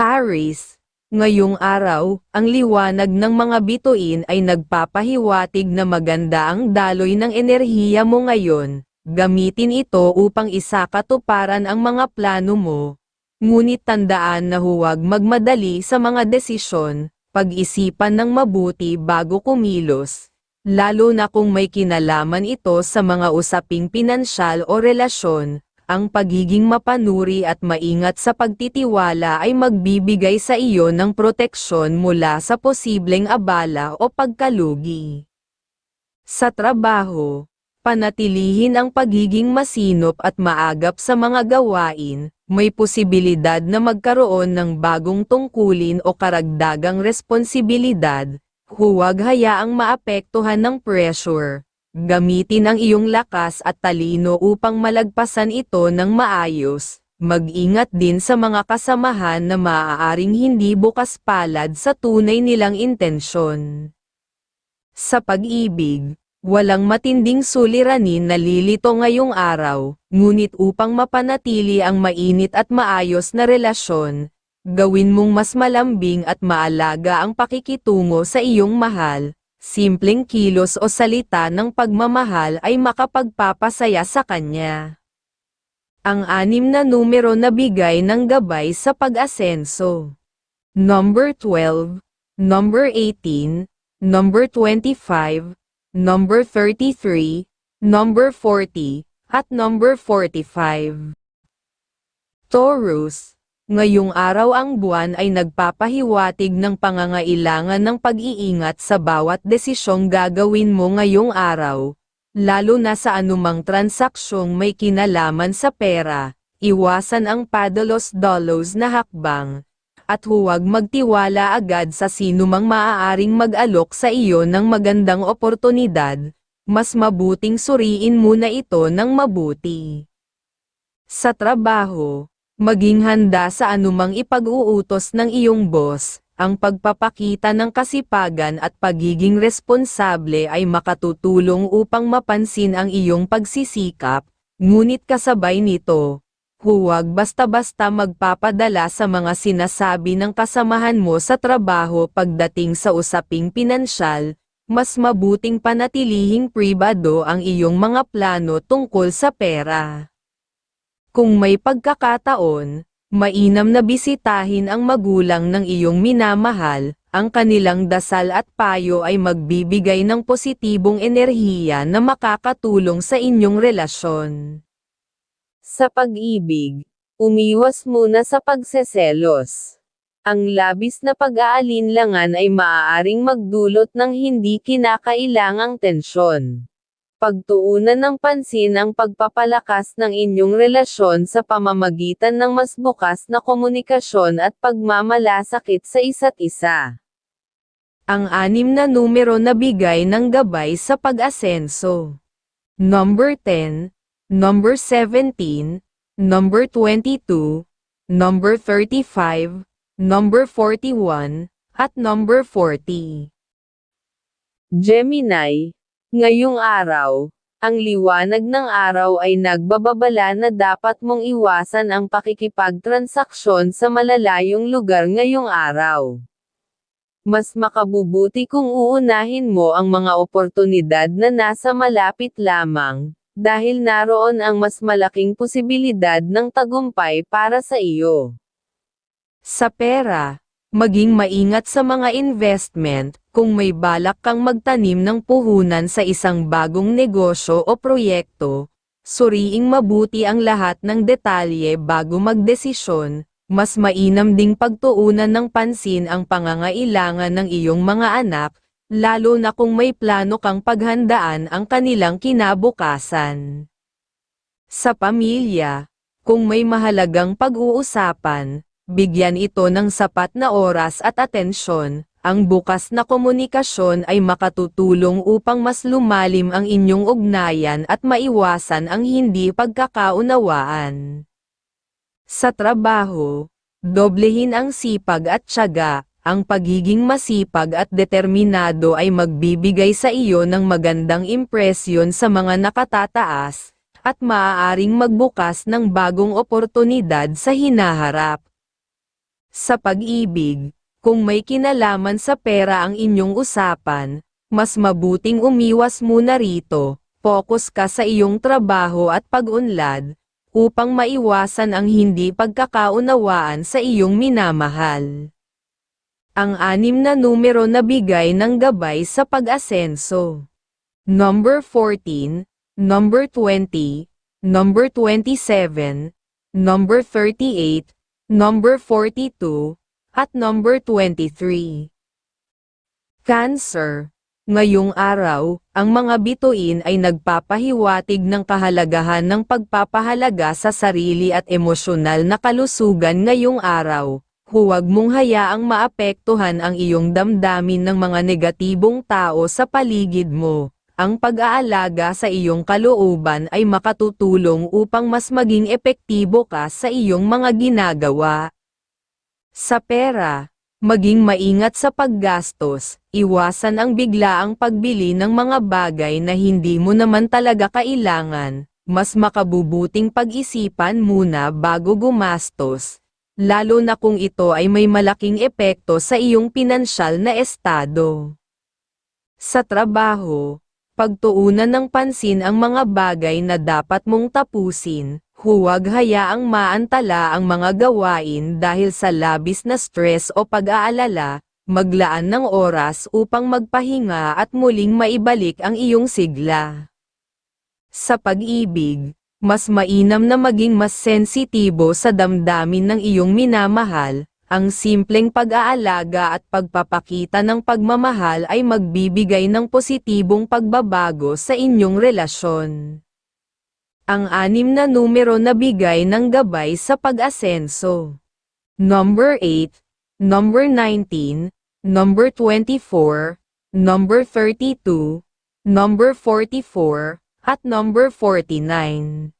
Aris, ngayong araw, ang liwanag ng mga bituin ay nagpapahiwatig na maganda ang daloy ng enerhiya mo ngayon. Gamitin ito upang isakatuparan ang mga plano mo. Ngunit tandaan na huwag magmadali sa mga desisyon, pag-isipan ng mabuti bago kumilos. Lalo na kung may kinalaman ito sa mga usaping pinansyal o relasyon, ang pagiging mapanuri at maingat sa pagtitiwala ay magbibigay sa iyo ng proteksyon mula sa posibleng abala o pagkalugi. Sa trabaho, panatilihin ang pagiging masinop at maagap sa mga gawain, may posibilidad na magkaroon ng bagong tungkulin o karagdagang responsibilidad, huwag hayaang maapektuhan ng pressure. Gamitin ang iyong lakas at talino upang malagpasan ito ng maayos. Mag-ingat din sa mga kasamahan na maaaring hindi bukas palad sa tunay nilang intensyon. Sa pag-ibig, walang matinding suliranin na lilito ngayong araw, ngunit upang mapanatili ang mainit at maayos na relasyon, gawin mong mas malambing at maalaga ang pakikitungo sa iyong mahal, simpleng kilos o salita ng pagmamahal ay makapagpapasaya sa kanya. Ang anim na numero na bigay ng gabay sa pag-asenso. Number 12, Number 18, Number 25, Number 33, Number 40, at Number 45. Taurus, Ngayong araw ang buwan ay nagpapahiwatig ng pangangailangan ng pag-iingat sa bawat desisyong gagawin mo ngayong araw, lalo na sa anumang transaksyong may kinalaman sa pera, iwasan ang padalos-dolos na hakbang, at huwag magtiwala agad sa sinumang maaaring mag-alok sa iyo ng magandang oportunidad, mas mabuting suriin muna ito ng mabuti. Sa trabaho, Maging handa sa anumang ipag-uutos ng iyong boss, ang pagpapakita ng kasipagan at pagiging responsable ay makatutulong upang mapansin ang iyong pagsisikap, ngunit kasabay nito, huwag basta-basta magpapadala sa mga sinasabi ng kasamahan mo sa trabaho pagdating sa usaping pinansyal, mas mabuting panatilihing pribado ang iyong mga plano tungkol sa pera. Kung may pagkakataon, mainam na bisitahin ang magulang ng iyong minamahal, ang kanilang dasal at payo ay magbibigay ng positibong enerhiya na makakatulong sa inyong relasyon. Sa pag-ibig, umiwas muna sa pagseselos. Ang labis na pag-aalinlangan ay maaaring magdulot ng hindi kinakailangang tensyon pagtuunan ng pansin ang pagpapalakas ng inyong relasyon sa pamamagitan ng mas bukas na komunikasyon at pagmamalasakit sa isa't isa. Ang anim na numero na bigay ng gabay sa pag-asenso. Number 10, Number 17, Number 22, Number 35, Number 41, at Number 40. Gemini, Ngayong araw, ang liwanag ng araw ay nagbababala na dapat mong iwasan ang pakikipagtransaksyon sa malalayong lugar ngayong araw. Mas makabubuti kung uunahin mo ang mga oportunidad na nasa malapit lamang, dahil naroon ang mas malaking posibilidad ng tagumpay para sa iyo. Sa pera, maging maingat sa mga investment, kung may balak kang magtanim ng puhunan sa isang bagong negosyo o proyekto, suriing mabuti ang lahat ng detalye bago magdesisyon, mas mainam ding pagtuunan ng pansin ang pangangailangan ng iyong mga anak, lalo na kung may plano kang paghandaan ang kanilang kinabukasan. Sa pamilya, kung may mahalagang pag-uusapan, bigyan ito ng sapat na oras at atensyon, ang bukas na komunikasyon ay makatutulong upang mas lumalim ang inyong ugnayan at maiwasan ang hindi pagkakaunawaan. Sa trabaho, doblehin ang sipag at tiyaga, ang pagiging masipag at determinado ay magbibigay sa iyo ng magandang impresyon sa mga nakatataas, at maaaring magbukas ng bagong oportunidad sa hinaharap. Sa pag-ibig, kung may kinalaman sa pera ang inyong usapan, mas mabuting umiwas muna rito, focus ka sa iyong trabaho at pag-unlad, upang maiwasan ang hindi pagkakaunawaan sa iyong minamahal. Ang anim na numero na bigay ng gabay sa pag-asenso. Number 14, Number 20, Number 27, Number 38, Number 42, at Number 23. Cancer. Ngayong araw, ang mga bituin ay nagpapahiwatig ng kahalagahan ng pagpapahalaga sa sarili at emosyonal na kalusugan ngayong araw. Huwag mong hayaang maapektuhan ang iyong damdamin ng mga negatibong tao sa paligid mo. Ang pag-aalaga sa iyong kalooban ay makatutulong upang mas maging epektibo ka sa iyong mga ginagawa. Sa pera, maging maingat sa paggastos, iwasan ang biglaang pagbili ng mga bagay na hindi mo naman talaga kailangan, mas makabubuting pag-isipan muna bago gumastos, lalo na kung ito ay may malaking epekto sa iyong pinansyal na estado. Sa trabaho, pagtuunan ng pansin ang mga bagay na dapat mong tapusin, huwag hayaang maantala ang mga gawain dahil sa labis na stress o pag-aalala, maglaan ng oras upang magpahinga at muling maibalik ang iyong sigla. Sa pag-ibig, mas mainam na maging mas sensitibo sa damdamin ng iyong minamahal, ang simpleng pag-aalaga at pagpapakita ng pagmamahal ay magbibigay ng positibong pagbabago sa inyong relasyon. Ang anim na numero na bigay ng gabay sa pag-asenso. Number 8, Number 19, Number 24, Number 32, Number 44, at Number 49.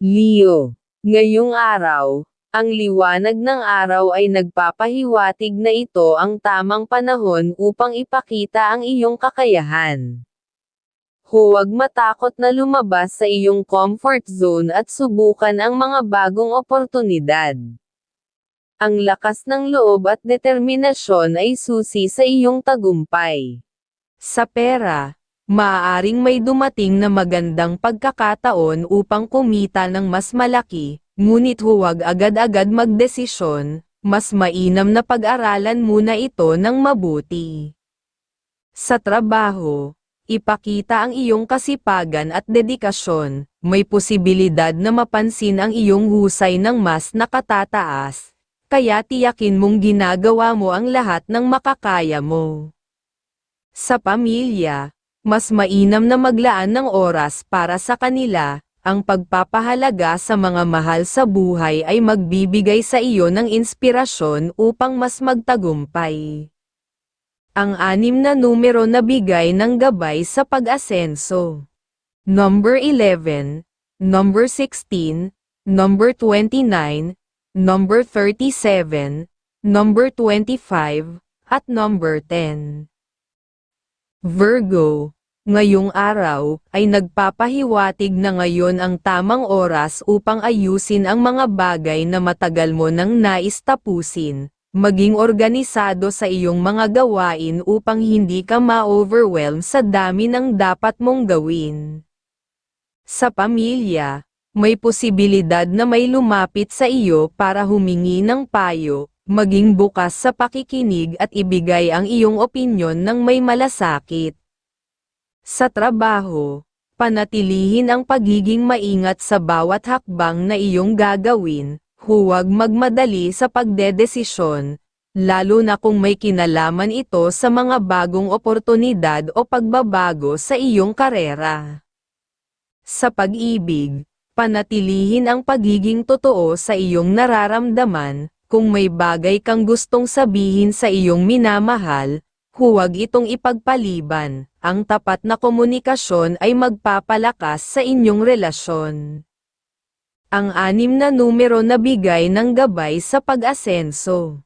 Leo. Ngayong araw, ang liwanag ng araw ay nagpapahiwatig na ito ang tamang panahon upang ipakita ang iyong kakayahan. Huwag matakot na lumabas sa iyong comfort zone at subukan ang mga bagong oportunidad. Ang lakas ng loob at determinasyon ay susi sa iyong tagumpay. Sa pera, maaaring may dumating na magandang pagkakataon upang kumita ng mas malaki, ngunit huwag agad-agad magdesisyon, mas mainam na pag-aralan muna ito ng mabuti. Sa trabaho, ipakita ang iyong kasipagan at dedikasyon, may posibilidad na mapansin ang iyong husay ng mas nakatataas, kaya tiyakin mong ginagawa mo ang lahat ng makakaya mo. Sa pamilya, mas mainam na maglaan ng oras para sa kanila, ang pagpapahalaga sa mga mahal sa buhay ay magbibigay sa iyo ng inspirasyon upang mas magtagumpay. Ang anim na numero na bigay ng gabay sa pag-asenso. Number 11, Number 16, Number 29, Number 37, Number 25, at Number 10. Virgo, ngayong araw, ay nagpapahiwatig na ngayon ang tamang oras upang ayusin ang mga bagay na matagal mo nang nais tapusin, maging organisado sa iyong mga gawain upang hindi ka ma-overwhelm sa dami ng dapat mong gawin. Sa pamilya, may posibilidad na may lumapit sa iyo para humingi ng payo, maging bukas sa pakikinig at ibigay ang iyong opinyon ng may malasakit. Sa trabaho, panatilihin ang pagiging maingat sa bawat hakbang na iyong gagawin, huwag magmadali sa pagdedesisyon, lalo na kung may kinalaman ito sa mga bagong oportunidad o pagbabago sa iyong karera. Sa pag-ibig, panatilihin ang pagiging totoo sa iyong nararamdaman, kung may bagay kang gustong sabihin sa iyong minamahal, huwag itong ipagpaliban. Ang tapat na komunikasyon ay magpapalakas sa inyong relasyon. Ang anim na numero na bigay ng gabay sa pag-asenso.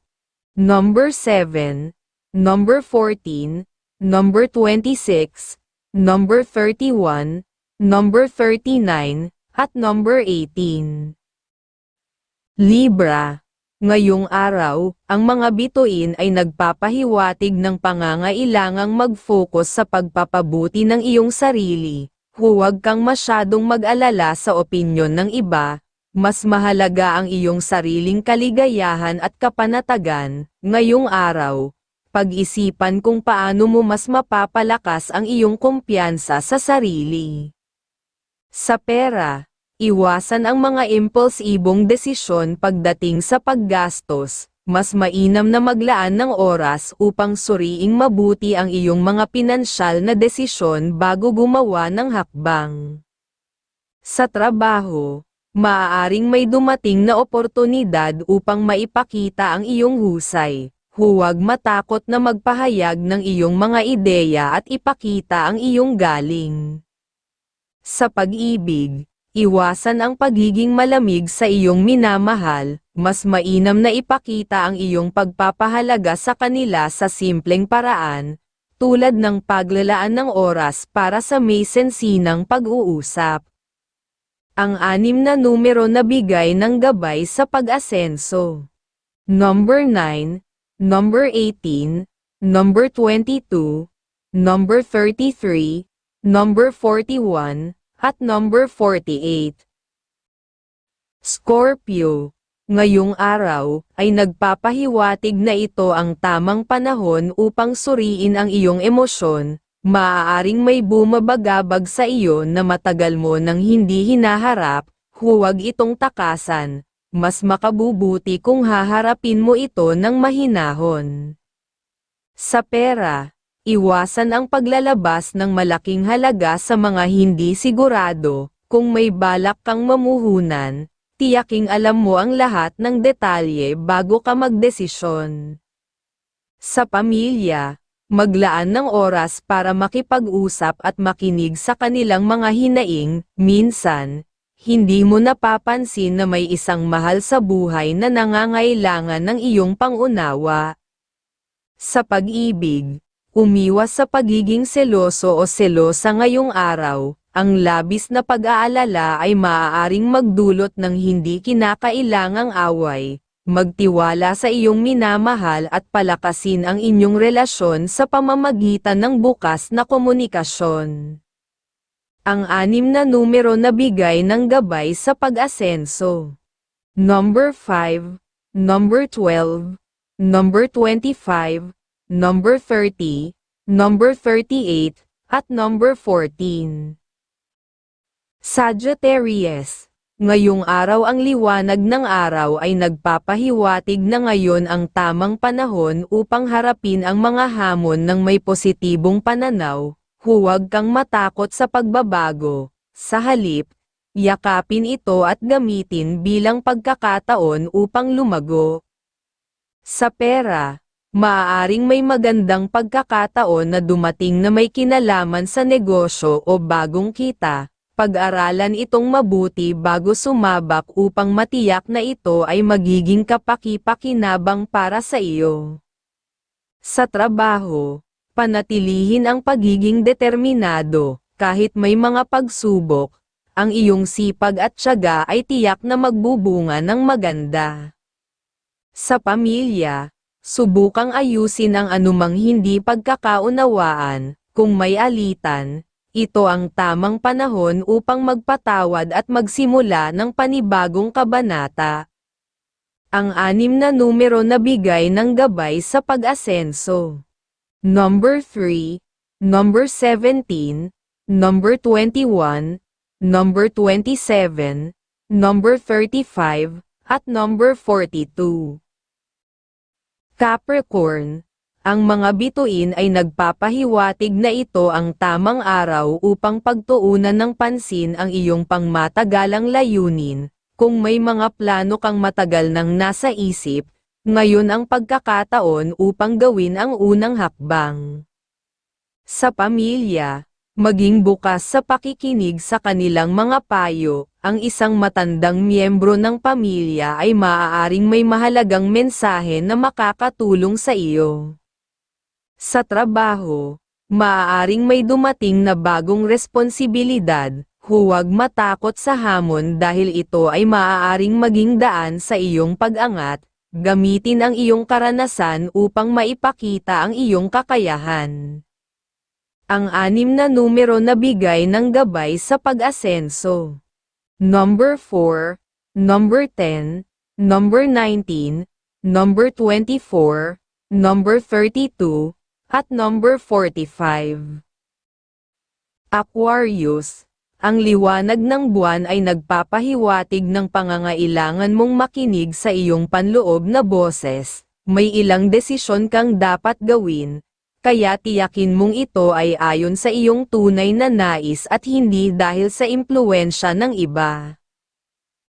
Number 7, Number 14, Number 26, Number 31, Number 39, at Number 18. Libra Ngayong araw, ang mga bituin ay nagpapahiwatig ng pangangailangang mag-focus sa pagpapabuti ng iyong sarili. Huwag kang masyadong mag-alala sa opinyon ng iba, mas mahalaga ang iyong sariling kaligayahan at kapanatagan. Ngayong araw, pag-isipan kung paano mo mas mapapalakas ang iyong kumpiyansa sa sarili. Sa pera, Iwasan ang mga impulsibong desisyon pagdating sa paggastos, mas mainam na maglaan ng oras upang suriing mabuti ang iyong mga pinansyal na desisyon bago gumawa ng hakbang. Sa trabaho, maaaring may dumating na oportunidad upang maipakita ang iyong husay. Huwag matakot na magpahayag ng iyong mga ideya at ipakita ang iyong galing. Sa pag-ibig, Iwasan ang pagiging malamig sa iyong minamahal, mas mainam na ipakita ang iyong pagpapahalaga sa kanila sa simpleng paraan, tulad ng paglalaan ng oras para sa may sensinang pag-uusap. Ang anim na numero na bigay ng gabay sa pag-asenso. Number 9, Number 18, Number 22, Number 33, Number 41, at number 48. Scorpio, ngayong araw, ay nagpapahiwatig na ito ang tamang panahon upang suriin ang iyong emosyon, maaaring may bumabagabag sa iyo na matagal mo nang hindi hinaharap, huwag itong takasan, mas makabubuti kung haharapin mo ito ng mahinahon. Sa pera, Iwasan ang paglalabas ng malaking halaga sa mga hindi sigurado, kung may balak kang mamuhunan, tiyaking alam mo ang lahat ng detalye bago ka magdesisyon. Sa pamilya, maglaan ng oras para makipag-usap at makinig sa kanilang mga hinaing, minsan, hindi mo napapansin na may isang mahal sa buhay na nangangailangan ng iyong pangunawa. Sa pag-ibig, Umiwas sa pagiging seloso o selosa ngayong araw, ang labis na pag-aalala ay maaaring magdulot ng hindi kinakailangang away. Magtiwala sa iyong minamahal at palakasin ang inyong relasyon sa pamamagitan ng bukas na komunikasyon. Ang anim na numero na bigay ng gabay sa pag-asenso. Number 5, Number 12, Number 25, number 30, number 38, at number 14. Sagittarius Ngayong araw ang liwanag ng araw ay nagpapahiwatig na ngayon ang tamang panahon upang harapin ang mga hamon ng may positibong pananaw, huwag kang matakot sa pagbabago, sa halip, yakapin ito at gamitin bilang pagkakataon upang lumago. Sa pera, Maaaring may magandang pagkakataon na dumating na may kinalaman sa negosyo o bagong kita, pag-aralan itong mabuti bago sumabak upang matiyak na ito ay magiging kapaki-pakinabang para sa iyo. Sa trabaho, panatilihin ang pagiging determinado, kahit may mga pagsubok, ang iyong sipag at tiyaga ay tiyak na magbubunga ng maganda. Sa pamilya, Subukang ayusin ang anumang hindi pagkakaunawaan, kung may alitan, ito ang tamang panahon upang magpatawad at magsimula ng panibagong kabanata. Ang anim na numero na bigay ng gabay sa pag-asenso. Number 3, Number 17, Number 21, Number 27, Number 35, at Number 42. Capricorn, ang mga bituin ay nagpapahiwatig na ito ang tamang araw upang pagtuunan ng pansin ang iyong pangmatagalang layunin, kung may mga plano kang matagal nang nasa isip, ngayon ang pagkakataon upang gawin ang unang hakbang. Sa pamilya, maging bukas sa pakikinig sa kanilang mga payo, ang isang matandang miyembro ng pamilya ay maaaring may mahalagang mensahe na makakatulong sa iyo. Sa trabaho, maaaring may dumating na bagong responsibilidad, huwag matakot sa hamon dahil ito ay maaaring maging daan sa iyong pag-angat, Gamitin ang iyong karanasan upang maipakita ang iyong kakayahan. Ang anim na numero na bigay ng gabay sa pag-asenso. Number 4, Number 10, Number 19, Number 24, Number 32, at Number 45. Aquarius, ang liwanag ng buwan ay nagpapahiwatig ng pangangailangan mong makinig sa iyong panloob na boses. May ilang desisyon kang dapat gawin, kaya tiyakin mong ito ay ayon sa iyong tunay na nais at hindi dahil sa impluensya ng iba.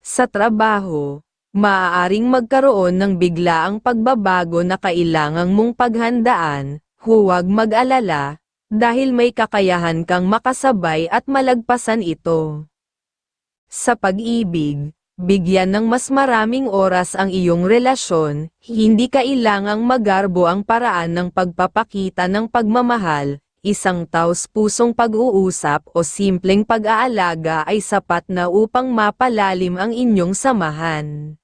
Sa trabaho, maaaring magkaroon ng biglaang pagbabago na kailangang mong paghandaan, huwag mag-alala, dahil may kakayahan kang makasabay at malagpasan ito. Sa pag-ibig, bigyan ng mas maraming oras ang iyong relasyon, hindi kailangang magarbo ang paraan ng pagpapakita ng pagmamahal, isang taus-pusong pag-uusap o simpleng pag-aalaga ay sapat na upang mapalalim ang inyong samahan.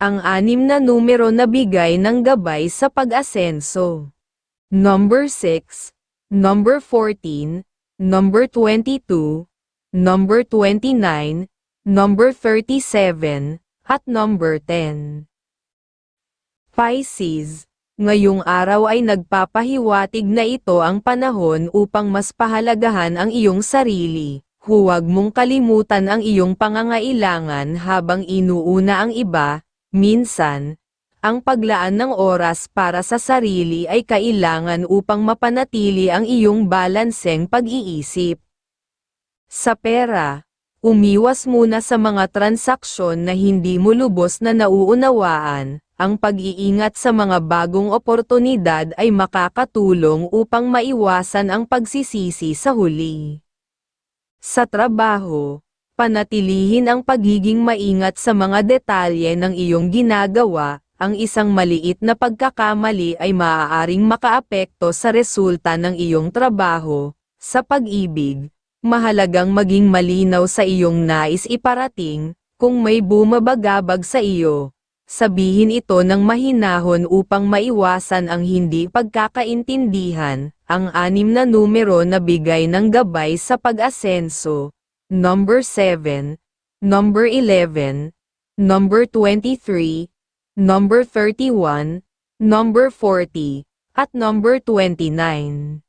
Ang anim na numero na bigay ng gabay sa pag-asenso. Number 6, Number 14, Number 22, Number 29, Number 37, at Number 10. Pisces, ngayong araw ay nagpapahiwatig na ito ang panahon upang mas pahalagahan ang iyong sarili. Huwag mong kalimutan ang iyong pangangailangan habang inuuna ang iba, minsan, ang paglaan ng oras para sa sarili ay kailangan upang mapanatili ang iyong balanseng pag-iisip. Sa pera, umiwas muna sa mga transaksyon na hindi mo lubos na nauunawaan, ang pag-iingat sa mga bagong oportunidad ay makakatulong upang maiwasan ang pagsisisi sa huli. Sa trabaho, panatilihin ang pagiging maingat sa mga detalye ng iyong ginagawa, ang isang maliit na pagkakamali ay maaaring makaapekto sa resulta ng iyong trabaho. Sa pag-ibig, mahalagang maging malinaw sa iyong nais iparating, kung may bumabagabag sa iyo. Sabihin ito ng mahinahon upang maiwasan ang hindi pagkakaintindihan, ang anim na numero na bigay ng gabay sa pag-asenso. Number 7, Number 11, Number 23, Number 31, Number 40, at Number 29.